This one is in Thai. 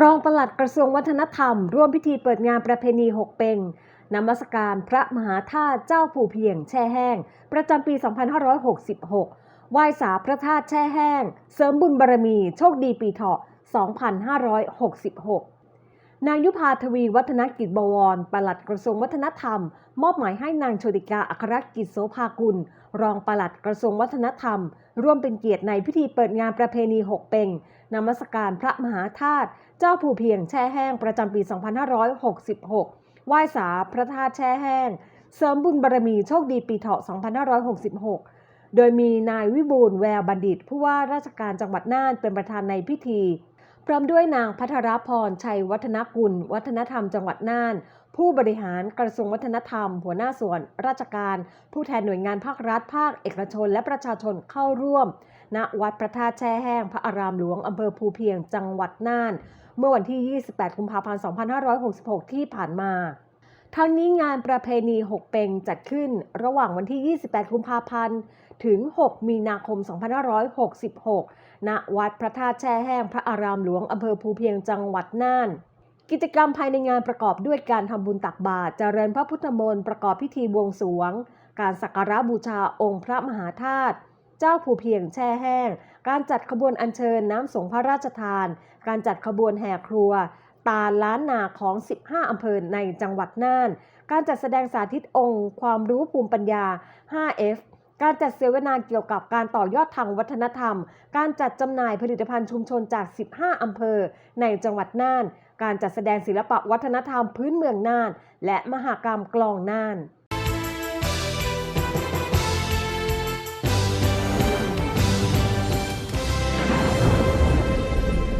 รองปลัดกระทรวงวัฒนธรรม ร่วมพิธีเปิดงานประเพณีหกเปงนมัสการพระมหาธาตุเจ้าปู่เพียงแช่แห้ง ประจำปี 2566 ไหว้สาพระธาตุแช่แห้ง เสริมบุญบารมี โชคดีปีเถาะ 2566 นางยุพาทวีวัฒนกิจบวรปลัดกระทรวงวัฒนธรรม มอบหมายให้นางโชติกาอัครกิจโสภากุล รองปลัดกระทรวงวัฒนธรรม ร่วมเป็นเกียรติในพิธีเปิดงานประเพณีหกเป่งนมัสการพระมหาธาตุเจ้าผู้เพียงแช่แห้งประจำปี 2566 ไหว้สาพระธาตุแช่แห้ง เสริมบุญบารมีโชคดีปีเถาะ 2566 โดยมีนายวิบูลแววบัณฑิต ผู้ว่าราชการจังหวัดน่านเป็นประธานในพิธี พร้อมด้วยนางพัทรพรชัยวัฒนกุล วัฒนธรรมจังหวัดน่าน ผู้บริหารกระทรวงวัฒนธรรม หัวหน้าส่วนราชการ ผู้แทนหน่วยงานภาครัฐ ภาคเอกชน และประชาชนเข้าร่วม ณวัดพระธาตุแช่แห้ง พระอารามหลวงอำเภอภูเพียงจังหวัดน่าน เมื่อวันที่ 28 กุมภาพันธ์ 2566 ที่ผ่านมา ทั้งนี้งานประเพณีหกเปงจัดขึ้นระหว่างวันที่ 28 กุมภาพันธ์ ถึง 6 มีนาคม 2566 ณ วัดพระธาตุแช่แห้งพระอารามหลวงอำเภอภูเพียงจังหวัดน่าน กิจกรรมภายในงานประกอบด้วยการทำบุญตักบาตรเจริญพระพุทธมนต์ประกอบพิธีบวงสรวง การสักการะบูชาองค์พระมหาธาตุเจ้าภูเพียงแช่แห้ง การจัดขบวนอัญเชิญน้ำสงฆ์พระราชทาน การจัดขบวนแห่ครัว ตาล้านนาของ 15 อำเภอในจังหวัดน่าน การจัดแสดงสาธิตองค์ ความรู้ภูมิปัญญา 5F การจัดเสวนาเกี่ยวกับการต่อยอดทางวัฒนธรรม การจัดจำหน่ายผลิตภัณฑ์ชุมชนจาก 15 อำเภอ ในจังหวัดน่าน การจัดแสดงศิลปะวัฒนธรรมพื้นเมืองน่าน และมหากรรมกลองน่าน